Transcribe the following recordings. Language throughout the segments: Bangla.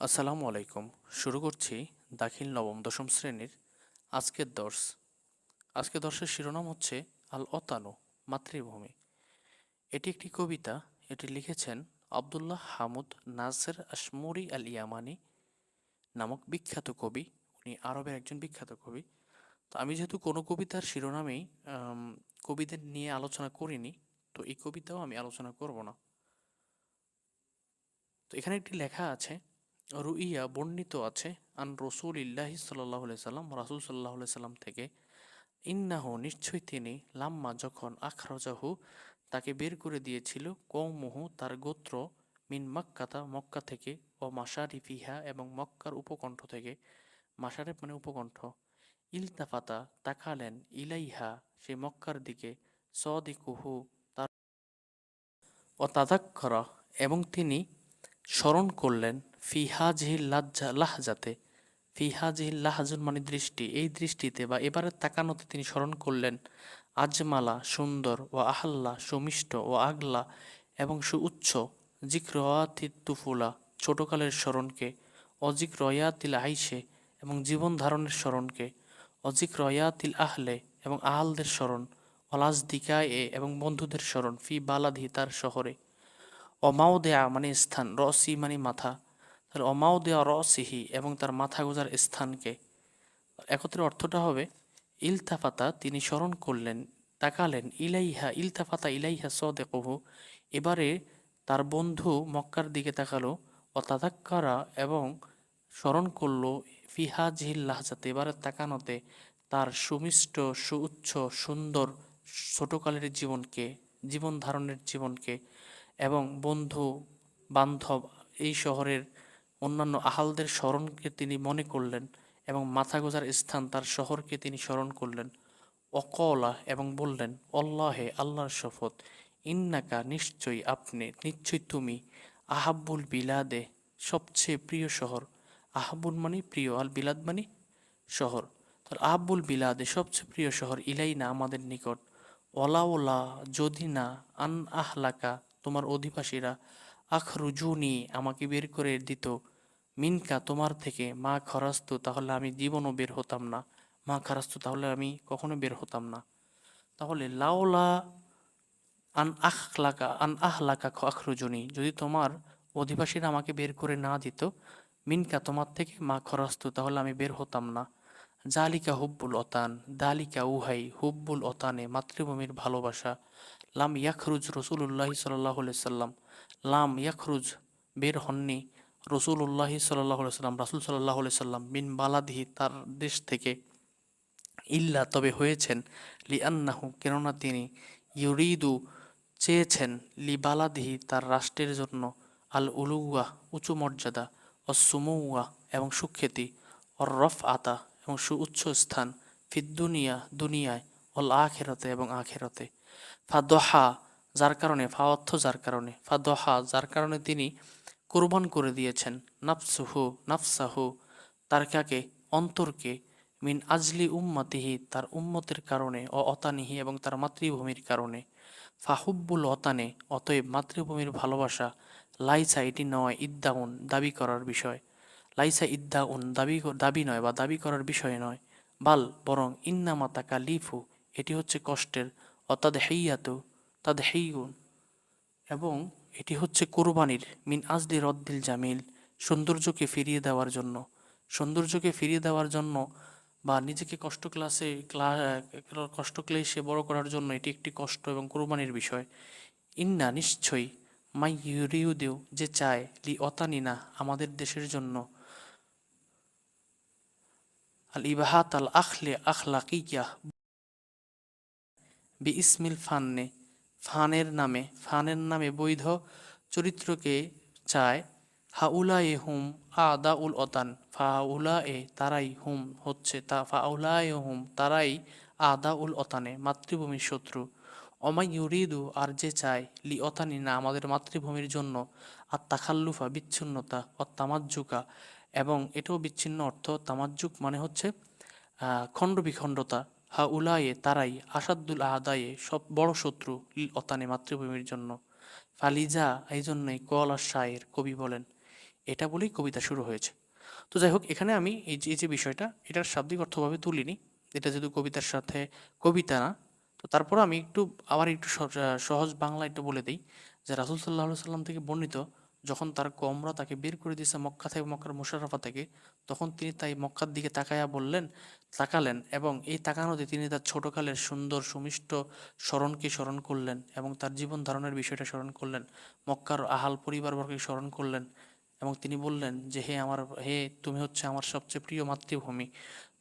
আসসালামু আলাইকুম। শুরু করছি দাখিল নবম, দশম শ্রেণির আজকের দর্শ। আজকের দর্শের শিরোনাম হচ্ছে আল অতানু, মাতৃভূমি। এটি একটি কবিতা, এটি লিখেছেন Abdullah Hamood Nasser Ashmuri Al Yamani নামক বিখ্যাত কবি। উনি আরবের একজন বিখ্যাত কবি। তো আমি যেহেতু কোনো কবিতার শিরোনামেই কবিদের নিয়ে আলোচনা করিনি, তো এই কবিতাও আমি আলোচনা করব না। তো এখানে একটি লেখা আছে রুইয়া বর্ণিত আছে, আন রসুল ইল্লাহি সাল্লাহ সাল্লাম, রাসুল সাল্লাহ সাল্লাম থেকে, ইন্নাহু নিশ্চয়ই তিনি লাম্মা যখন আখরজাহু, তাকে বের করে দিয়েছিল কৌমুহু তার গোত্র মিন মক্কাতা, মক্কা থেকে ও মাসারি ফিহা এবং মক্কার উপকণ্ঠ থেকে মাসারে মানে উপকণ্ঠ, ইলতাফাতা তাকালেন ইলাইহা, সে মক্কার দিকে, সদিকুহু তার, ও তাদাক্ষরা এবং তিনি স্মরণ করলেন ফিহাজহিল লাজ্জা লাহজাতে ফিহাজহিল লাহজুন মানে দৃষ্টি। এই দৃষ্টিতে বা এবারের তাকানোতে তিনি স্মরণ করলেন, আজমালা সুন্দর ও আহাল্লা সুমিষ্ট ও আগলা এবং সুউচ্চ, জিক্রয়াতি তুফুলা ছোটকালের স্মরণকে অজিক রয়াতিল আইসে এবং জীবন ধারণের স্মরণকে অজিক রয়াতিল আহলে এবং আহালদের স্মরণ অলাজ দিকায় এবং বন্ধুদের স্মরণ, ফি বালাধি তার শহরে। অমাউদেয়া মানে স্থান, রসি মানে মাথা। তাহলে অমাউদেয়া রসিহি এবং তার মাথা গোজার স্থানকে। একত্রে অর্থটা হবে, ইলতাফাতা তিনি স্মরণ করলেন, তাকালেন, ইলাইহা, ইলতাফাতা ইলাইহা সদেকহু। এবারে তার বন্ধু মক্কার দিকে তাকালো ও তাদাক্কারা এবং স্মরণ করল ফিহাজিল লাহজাতে। এবারে তাকানোতে তার সুমিষ্ট, সুউচ্চ, সুন্দর, ছোটকালের জীবনকে, জীবন ধারণের জীবনকে এবং বন্ধু, বান্ধব এই শহরের অন্যান্য আহালদের স্মরণকে তিনি মনে করলেন এবং মাথা গোজার স্থান তার শহরকে তিনি স্মরণ করলেন। অকলা এবং বললেন অল্লাহে আল্লাহর শপথ, ইন্নাকা নিশ্চয়ই আপনি, নিশ্চয়ই তুমি আহাব্বুল বিলাদে সবচেয়ে প্রিয় শহর। আহাবুল মানে প্রিয়, আল বিলাদ মানে শহর। তার আহাব্বুল বিলাদে সবচেয়ে প্রিয় শহর ইলাই না আমাদের নিকট। ওলা ওলা যদি না আন আহলাকা তোমার অধিবাসীরা, আখরুজুনি আমাকে বের করে দিত। মিনকা তোমার থেকে, মা খরাস্তু, তাহলে আমি জীবনও বের হতাম না। মা খারাস্তু, তাহলে আমি কখনো বের হতাম না। তাহলে, লাওলা আন আখলাকা, আন আহলাকা আখরুজুনি। যদি তোমার অধিবাসীরা আমাকে বের করে না দিত, মিনকা তোমার থেকে, মা খরাস্তু, তাহলে আমি বের হতাম না। জালিকা হুব্বুল অতান, দালিকা উহাই, হুব্বুল অতানে, মাতৃভূমির ভালোবাসা। লাম ইয়াখরুজ রসুল্লাহ সাল্লাহ সাল্লাম। লাম ইয়াখরুজ বের হননি রসুল্লাহ সাল্লাহ সাল্লাম, রাসুল সাল্লাহ সাল্লাম বিন বালাদিহি তার দেশ থেকে। ইল্লা তবে হয়েছেন লি আন্নাহু কেননা তিনি ইউরিদু চেয়েছেন লি বালাদিহি তার রাষ্ট্রের জন্য আল উলুয়া উঁচু মর্যাদা ও সুমৌয়া এবং সুখ্যাতি অর রফ আতা এবং সুউচ্চ স্থান ফিদ্দুনিয়া, দুনিয়ায় অল আখেরতে এবং আখেরতে। ফাদহা যার কারণে, ফা অর্থ যার কারণে ফা ফাদহা যার কারণে তিনি কোরবান করে দিয়েছেন। নাফসুহু, নাফসাহু তার কাকে অন্তরকে, মিন আজলি উম্মাতিহি, তার উম্মতের কারণে ও অতানিহি এবং তার মাতৃভূমির কারণে। ফাহুব্বুল অতানে, অতএব মাতৃভূমির ভালোবাসা, লাইসা এটি নয় ইদ্দাউন, দাবি করার বিষয়। লাইসা ইদ্দাউন, দাবি দাবি নয় বা দাবি করার বিষয় নয়। বাল, বরং ইন্নামা তাকা লিফু এটি হচ্ছে কষ্টের অতাদ হেইয়াতু তাদ হেইগুন এবং এটি হচ্ছে কোরবানির মিন আজদি রদ্দিল জামিল, সৌন্দর্যকে ফিরিয়ে দেওয়ার জন্য। সৌন্দর্যকে ফিরিয়ে দেওয়ার জন্য বা নিজেকে কষ্ট ক্লাসে কষ্ট ক্লেশে বড় করার জন্য এটি একটি কষ্ট এবং কোরবানির বিষয়। ইন্না নিশ্চয়ই মাই ইউরিউদেও যে চায়, লি অতানিনা, আমাদের দেশের জন্য। আল ইবাহাত আল আখলে আখলাকিয়া বি ইসমিল ফান্নে, ফানের নামে ফানের নামে বৈধ চরিত্রকে চায় হাউলা এ হুম আদা উল অতান ফাউলা এ তারাই হুম হচ্ছে তা ফাউলা এ হুম তারাই আদা উল অতানে মাতৃভূমির শত্রু। অমাই ইউরিদু আর যে চায় লি অতানি না, আমাদের মাতৃভূমির জন্য আর তাখাল্লুফা বিচ্ছিন্নতা ও তামাজ্জুকা এবং এটাও বিচ্ছিন্ন অর্থ তামাজ্জুক মানে হচ্ছে খণ্ড বিখণ্ডতা হা উলায়ে তারাই আসাদুল আদায়ে সব বড় শত্রু লিল অতানে মাতৃভূমির জন্য। ফালিজা এই জন্যই কল আর শায়ের কবি বলেন। এটা বলেই কবিতা শুরু হয়েছে। তো যাই হোক, এখানে আমি এই যে এই যে বিষয়টা, এটার শাব্দিক অর্থভাবে তুলিনি। এটা যেহেতু কবিতার সাথে কবিতা না, তো তারপর আমি একটু, আবার একটু সহ- সহজ বাংলা একটু বলে দিই। যে রাসুল সাল্লাহ সাল্লাম থেকে বর্ণিত যখন তার কমরা তাকে বের করে দিয়েছে মক্কা থেকে, মক্কার মুশারফা থেকে, তখন তিনি তাই মক্কার দিকে তাকায়া বললেন, তাকালেন এবং এই তাকানোতে তিনি তার ছোটকালের সুন্দর সুমিষ্ট স্মরণকে স্মরণ করলেন এবং তার জীবন ধারণের বিষয়টা স্মরণ করলেন, মক্কার আহাল পরিবারবর্গকে স্মরণ করলেন এবং তিনি বললেন যে, হে আমার, হে তুমি হচ্ছে আমার সবচেয়ে প্রিয় মাতৃভূমি,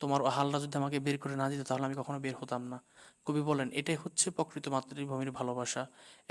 তোমার আহালরা যদি আমাকে বের করে না দিত তাহলে আমি কখনো বের হতাম না। কবি বলেন, এটাই হচ্ছে প্রকৃত মাতৃভূমির ভালোবাসা।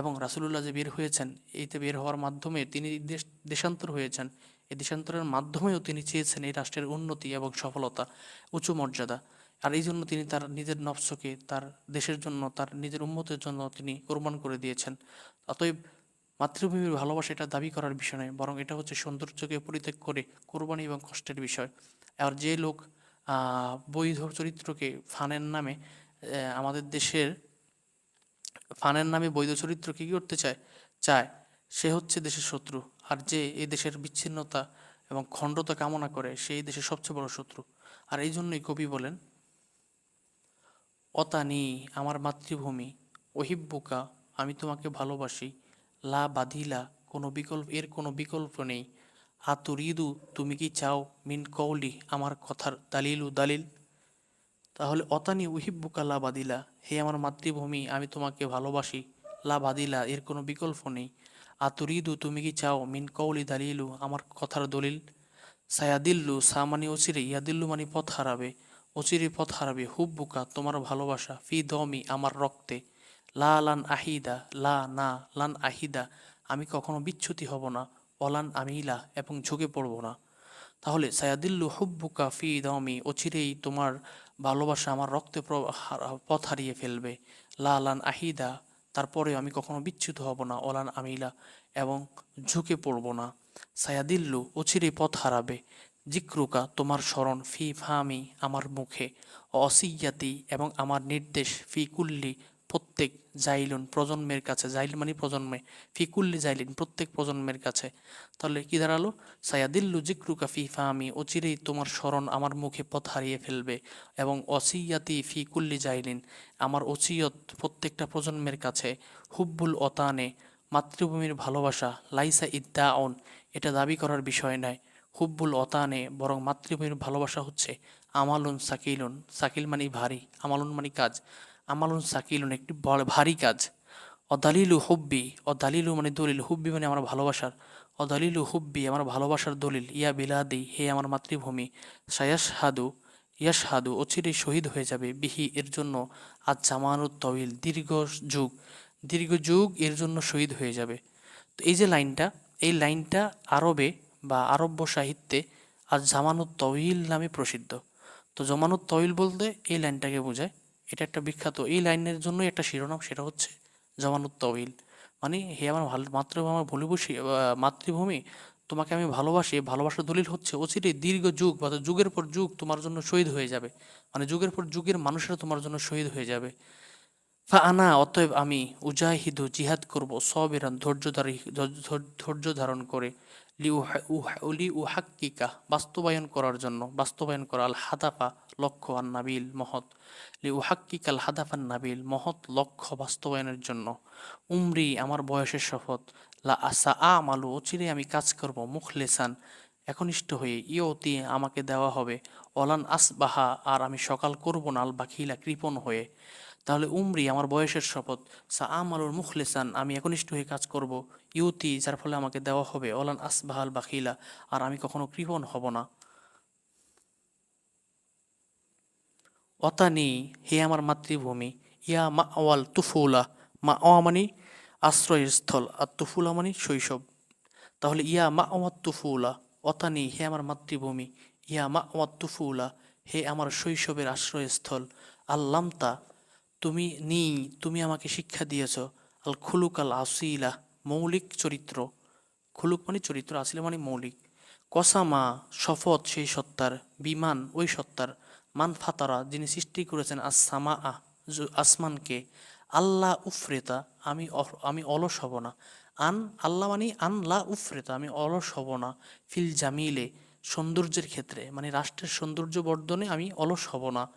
এবং রাসুলুল্লাহ যে বের হয়েছেন, এইতে বের হওয়ার মাধ্যমে তিনি দেশ, দেশান্তর হয়েছেন। এই দেশান্তরের মাধ্যমেও তিনি চেয়েছেন এই রাষ্ট্রের উন্নতি এবং সফলতা, উঁচু মর্যাদা। আর এই জন্য তিনি তার নিজের নফসকে, তার দেশের জন্য, তার নিজের উন্মতের জন্য তিনি কোরবান করে দিয়েছেন। অতএব মাতৃভূমির ভালোবাসা এটা দাবি করার বিষয় নয়, বরং এটা হচ্ছে সৌন্দর্যকে পরিত্যাগ করে কোরবানি এবং কষ্টের বিষয়। আর যে লোক বৈধ চরিত্রকে ফানের নামে আমাদের দেশের ফানের নামে বৈধ চরিত্র কী করতে চায়? চায়। সে হচ্ছে দেশের শত্রু। আর যে এই দেশের বিচ্ছিন্নতা এবং খণ্ডতা কামনা করে সেই দেশের সবচেয়ে বড় শত্রু। আর এই জন্যই কবি বলেন, অতানি আমার মাতৃভূমি ওহিব্বুকা আমি তোমাকে ভালোবাসি। লা বাধিলা কোনো বিকল্প, এর কোনো বিকল্প নেই। আতুরিদু তুমি কি চাও? মিন কৌলি আমার কথার দালিলু দালিল। তাহলে অতানি উহিব্বুকা লা বাদিলা হে আমার মাতৃভূমি, আমি তোমাকে ভালোবাসি। লা বাদিলা এর কোনো বিকল্প নেই। আতুরিদু, তুমি কি চাও? মিন কৌলি দালিলু, আমার কথার দলিল। সায়াদিল্লু সা মানে অচিরে, ইয়াদিল্লু মানে পথ হারাবে। অচিরে পথ হারাবে, হুব্বুকা, তোমার ভালোবাসা। ফি দমি, আমার রক্তে। লা লান আহিদা, লা না, লান আহিদা, আমি কখনো বিচ্যুতি হব না। অলান আমিলা, এবং ঝুঁকে পড়ব না। তাহলে সায়াদিল্লু হুব্বুকা ফি দমি, অচিরেই তোমার ভালোবাসা আমার রক্তে পথ হারিয়ে ফেলবে। লালান আহিদা তারপরে আমি কখনো বিচ্ছুত হব না। অলান আমিলা, এবং ঝুঁকে পড়ব না। সায়াদিল্লু, অচিরে পথ হারাবে। জিক্রুকা, তোমার স্মরণ ফি ফামি আমার মুখে। অসিয়াতি এবং আমার নির্দেশ ফি কুল্লি প্রত্যেক জাইলুন, প্রজন্মের কাছে, জাইল মানে প্রজন্মে, ফিকুল্লি জাইলিন, প্রত্যেক প্রজন্মের কাছে। তাহলে কি দাঁড়াল? সায়াদিল্লু জিক্রুকা ফি ফামি, অচিরেই তোমার স্মরণ আমার মুখে পথ হারিয়ে ফেলবে। এবং অসিয়াতি ফিকুল্লি জাইলিন, আমার অসিয়ত প্রত্যেকটা প্রজন্মের কাছে। হুব্বুল অতানে, মাতৃভূমির ভালোবাসা, লাইসা ইদ্দা অন এটা দাবি করার বিষয় নয়। হুব্বুল অতানে, বরং মাতৃভূমির ভালোবাসা হচ্ছে আমালুন সাকিলুন। সাকিল মানে ভারী, আমালুন মানে কাজ। আমালুন সাকিলুন একটি ভারী কাজ। অদালিলু হুব্বি, অদালিলু মানে দলিল, হুব্বি মানে আমার ভালোবাসার। অদালিলু হুব্বি আমার ভালোবাসার দলিল, ইয়া বিলাদি, হে আমার মাতৃভূমি। সায়াস হাদু ইয়াস হাদু অচিরেই শহীদ হয়ে যাবে। বিহি, এর জন্য আজ জামানুত তবিল দীর্ঘ যুগ। দীর্ঘ যুগ, এর জন্য শহীদ হয়ে যাবে। তো এই যে লাইনটা, এই লাইনটা আরবে বা আরব্য সাহিত্যে আজ জামানুত তবিল নামে প্রসিদ্ধ। তো জমানুত তবিল বলতে এই লাইনটাকে বোঝায়। এটা একটা বিখ্যাত। এই লাইনের জন্যই একটা শিরোনাম সেটা হচ্ছে জমানুত তবিল মানে হে আমার ভালো মাতৃভূমি আমার ভুলিবসী মাতৃভূমি, তোমাকে আমি ভালোবাসি। ভালোবাসার দলিল হচ্ছে, অচিরে দীর্ঘ যুগ বা যুগের পর যুগ তোমার জন্য শহীদ হয়ে যাবে। মানে যুগের পর যুগের মানুষেরা তোমার জন্য শহীদ হয়ে যাবে। ফা আনা, অতএব আমি উজাহিদু জিহাদ করব সবেরান ধৈর্য ধারি ধৈর্য ধারণ করে। লি উহা- উহা- লি উহাক্কিকা বাস্তবায়ন করার জন্য, বাস্তবায়ন করা আল হাদাফা লক্ষ্য আর নাবিল মহৎ। লি উহাক্কিকাল হাদাফান নাবিল মহৎ লক্ষ্য বাস্তবায়নের জন্য। উমরি, আমার বয়সের শপথ। লা আসা আ মালু অচিরে আমি কাজ করব, মুখলেসান, একনিষ্ঠ হয়ে, ইয়তি আমাকে দেওয়া হবে। অলান আসবাহা, আর আমি সকাল করব না আল বাকিলা কৃপণ হয়ে। তাহলে উমরি আমার বয়সের শপথ। সা আমালুর মুখলেসান, আমি একনিষ্ঠ হয়ে কাজ করব। ইউতি, যার ফলে আমাকে দেওয়া হবে। অলান আসবাহাল বাকিলা, আর আমি কখনো কৃপণ হব না। অতানি, হে আমার মাতৃভূমি, ইয়া মা আওয়াল তুফুলা। মা আওয়া মানে আশ্রয়স্থল, আর তুফুলা মানে শৈশব। তাহলে ইয়া মা আওয়াত তুফুলা। অতানি, হে আমার মাতৃভূমি, ইয়া মা আওয়াত তুফুলা। হে আমার শৈশবের আশ্রয়স্থল। আল্লামতা তুমি নি তুমি আমাকে শিক্ষা দিয়েছ। আল খুলুক আল আসিলা, মৌলিক চরিত্র। খুলুক মানে চরিত্র, আসলে মানে মৌলিক। কসামা, শপথ সেই সত্তার, বিমান ওই সত্তার। মান ফাতারা, যিনি সৃষ্টি করেছেন আসামা আ আসমানকে। আল্লাহ উফরেতা, আমি আমি অলস হব না। আন আল্লাহ মানে আন লা উফরেতা, আমি অলস হব না। ফিল জামিলে, সৌন্দর্যের ক্ষেত্রে মানে রাষ্ট্রের সৌন্দর্য বর্ধনে আমি অলস হব না।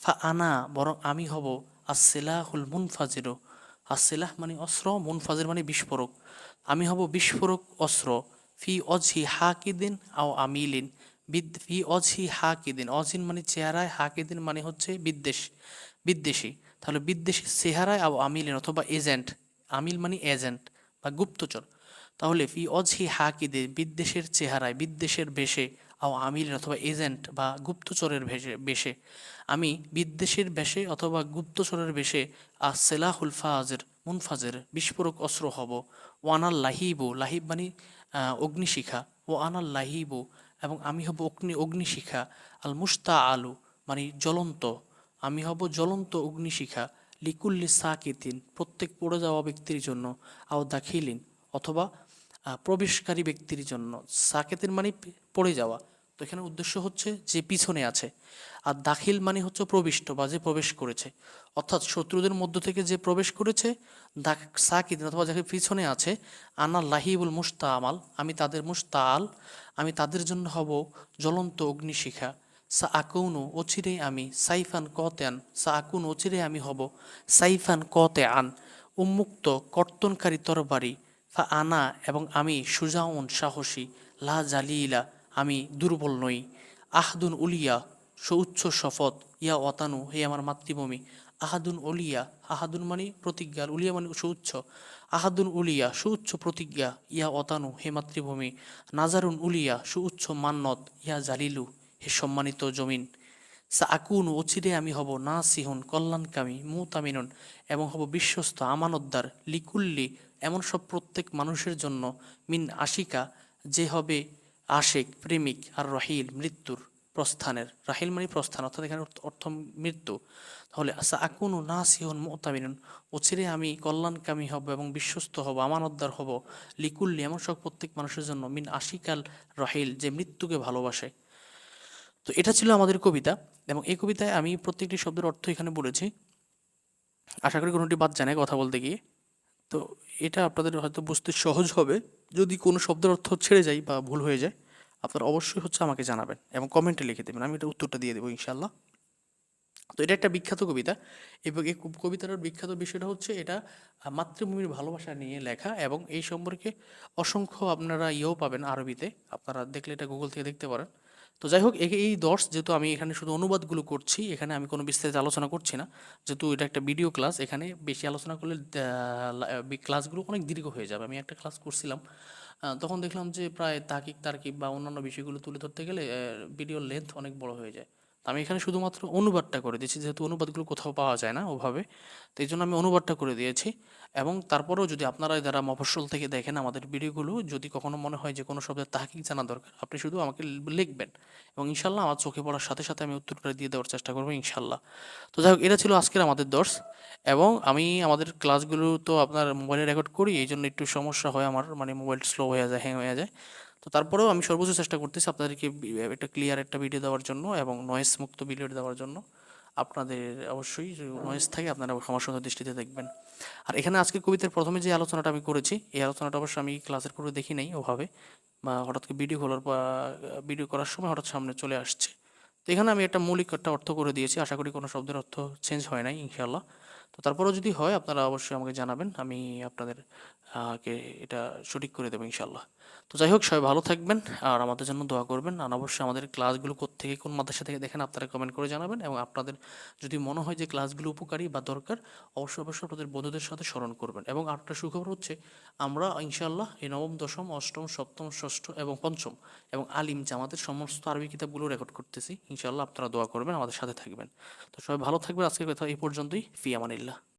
ফা আনা, বরং আমি হব আসেলাহুল মুনফাজিরো। আসেলাহ মানে অস্ত্র, মুনফাজির মানে বিস্ফোরক। আমি হব বিস্ফোরক অস্ত্র, ফি অজি হাকিদিন আও আমিলিন। বিদ, ফি অজি হাকিদিন। অজিন মানে চেহারায়, হাকিদিন মানে হচ্ছে বিদ্বেষ, বিদ্বেষী। তাহলে বিদ্বেষী চেহারায় আও আমিলিন অথবা এজেন্ট। আমিল মানে এজেন্ট বা গুপ্তচর। তাহলে ফি অজি হাকিদে বিদ্বেষের চেহারায়, বিদ্বেষের বেশে আও আমিল অথবা এজেন্ট বা গুপ্তচরের ভেসে বেশে। আমি বিদ্বেষের বেশে অথবা গুপ্তচরের বেশে আর সেলাহুল ফাজের, মুনফাজের বিস্ফোরক অস্ত্র হব। ওয়ানাল লাহিবু, লাহিব মানে অগ্নিশিখা। ও আনাল লাহিবু এবং আমি হব অগ্নি, অগ্নিশিখা। আল মুস্তা আলু মানে জ্বলন্ত। আমি হব জ্বলন্ত অগ্নিশিখা। লিকুল্লি সাকিতিন, প্রত্যেক পড়ে যাওয়া ব্যক্তির জন্য। আও দাখিলিন অথবা প্রবেশকারী ব্যক্তির জন্য সাকেতের মানে পড়ে যাওয়া। তো এখানে উদ্দেশ্য হচ্ছে যে পিছনে আছে। আর দাখিল মানে হচ্ছে প্রবিষ্ট বা যে প্রবেশ করেছে। অর্থাৎ শত্রুদের মধ্য থেকে যে প্রবেশ করেছে সাকিদ অথবা যাকে পিছনে আছে, আনা লাহিবুল মুস্তা আমাল আমি তাদের মুস্তাল, আমি তাদের জন্য হব জ্বলন্ত অগ্নিশিখা। সা আকুনু অচিরেই আমি, সাইফান কতে আন সা আকুন অচিরে আমি হব, সাইফান কতে আন উন্মুক্ত কর্তনকারী তরবারি। ফা আনা এবং আমি সুজাউন সাহসী, লা জালিলা, আমি দুর্বল নই। আহদুন উলিয়া সুউচ্চ শপথ, ইয়া অতানু হে আমার মাতৃভূমি। আহাদুন উলিয়া, আহাদুন মানে প্রতিজ্ঞা, উলিয়া মানে সুউচ্চ আহাদুন উলিয়া সুউচ্চ প্রতিজ্ঞা, ইয়া অতানু হে মাতৃভূমি। নাজারুন উলিয়া সুউচ্চ মান্নত, ইয়া জালিলু, হে সম্মানিত জমিন। সা আকুন অচিরে আমি হব না সিহুন কল্যাণকামী, মুতামিনুন এবং হব বিশ্বস্ত আমানতদার, লিকুল্লি এমন সব প্রত্যেক মানুষের জন্য মিন আশিকা, যে হবে আশেক, প্রেমিক আর রাহিল, মৃত্যুর প্রস্থানের, রাহিল মানে প্রস্থান, অর্থাৎ এখানে অর্থ- মৃত্যু। তাহলে সা আকুনু না সিহুন মুতামিনুন অচিরে আমি কল্যাণকামী হব এবং বিশ্বস্ত হব, আমানতদার হব। লিকুল্লি, এমন সব প্রত্যেক মানুষের জন্য মিন আশিকাল রাহিল, যে মৃত্যুকে ভালোবাসে। তো এটা ছিল আমাদের কবিতা, এবং এই কবিতায় আমি প্রত্যেকটি শব্দের অর্থ এখানে বলেছি। আশা করি কোনোটি বাদ জানায় কথা বলতে গিয়ে। তো এটা আপনাদের হয়তো বুঝতে সহজ হবে। যদি কোনো শব্দের অর্থ ছেড়ে যায় বা ভুল হয়ে যায়, আপনারা অবশ্যই হচ্ছে আমাকে জানাবেন এবং কমেন্টে লিখে দেবেন। আমি এটা উত্তরটা দিয়ে দেবো ইনশাল্লাহ তো এটা একটা বিখ্যাত কবিতা এবং এই কব- কবিতাটার বিখ্যাত বিষয়টা হচ্ছে এটা মাতৃভূমির ভালোবাসা নিয়ে লেখা এবং এই সম্পর্কে অসংখ্য আপনারা ইয়েও পাবেন আরবিতে। আপনারা দেখলে এটা গুগল থেকে দেখতে পারেন। তো যাই হোক, এই দর্শ যেহেতু আমি এখানে শুধু অনুবাদগুলো করছি, এখানে আমি কোনো বিস্তারিত আলোচনা করছি না। যেহেতু এটা একটা ভিডিও ক্লাস এখানে বেশি আলোচনা করলে ক্লাসগুলো অনেক দীর্ঘ হয়ে যাবে। আমি একটা ক্লাস করছিলাম তখন দেখলাম যে প্রায় তাকিক তার্কিক বা অন্যান্য বিষয়গুলো তুলে ধরতে গেলে ভিডিওর লেন্থ অনেক বড় হয়ে যায়। আমি এখানে শুধুমাত্র অনুবাদটা করে দিয়েছি, যেহেতু অনুবাদগুলো কোথাও পাওয়া যায় না ওভাবে, তো এই জন্য আমি অনুবাদটা করে দিয়েছি। এবং তারপরেও যদি আপনারা যারা মফস্বল থেকে দেখেন আমাদের ভিডিওগুলো, যদি কখনো মনে হয় যে কোনো শব্দের তাহাকিক জানা দরকার, আপনি শুধু আমাকে লিখবেন। এবং ইনশাল্লাহ আমার চোখে পড়ার সাথে সাথে আমি উত্তরটা দিয়ে দেওয়ার চেষ্টা করব ইনশাল্লাহ। তো যাই হোক, এটা ছিল আজকের আমাদের দর্শ। এবং আমি আমাদের ক্লাসগুলো তো আপনার মোবাইলে রেকর্ড করি, এই জন্য একটু সমস্যা হয় আমার মানে মোবাইল স্লো হয়ে যায়, হ্যাং হয়ে যায়। তো তারপরেও আমি সর্বোচ্চ চেষ্টা করতেছি আপনাদেরকে একটা ক্লিয়ার একটা ভিডিও দেওয়ার জন্য এবং নয়েস মুক্ত ভিডিও দেওয়ার জন্য। আপনাদের অবশ্যই নয়েস থাকে আপনারা ক্ষমা সুন্দর দৃষ্টিতে দেখবেন। আর এখানে আজকে কবিতার প্রথমে যে আলোচনাটা আমি করেছি, এই আলোচনাটা অবশ্য আমি ক্লাসের পূর্বে দেখি নাই ওভাবে, বা হঠাৎ করে ভিডিও খোলার বা ভিডিও করার সময় হঠাৎ সামনে চলে আসছে। তো এখানে আমি একটা মৌলিক একটা অর্থ করে দিয়েছি, আশা করি কোনো শব্দের অর্থ চেঞ্জ হয় নাই ইনশাল্লাহ তো তারপরেও যদি হয়, আপনারা অবশ্যই আমাকে জানাবেন। আমি আপনাদের কে এটা সঠিক করে দেবো ইনশাল্লাহ তো যাই হোক, সবাই ভালো থাকবেন আর আমাদের জন্য দোয়া করবেন। আর অবশ্যই আমাদের ক্লাসগুলো থেকে কোন মাদ্রাসা থেকে দেখেন আপনারা কমেন্ট করে জানাবেন এবং আপনাদের যদি মনে হয় যে ক্লাসগুলো উপকারী বা দরকার, অবশ্যই অবশ্যই আপনাদের বন্ধুদের সাথে স্মরণ করবেন। এবং আরেকটা সুখবর হচ্ছে, আমরা ইনশাল্লাহ এই নবম, দশম, অষ্টম, সপ্তম, ষষ্ঠ এবং পঞ্চম এবং আলিম জামাতের সমস্ত আরবি কিতাবগুলো রেকর্ড করতেছি। ইনশাল্লাহ আপনারা দোয়া করবেন, আমাদের সাথে থাকবেন। তো সবাই ভালো থাকবেন। আজকের কথা এই পর্যন্তই। ফি Alhamdulillah.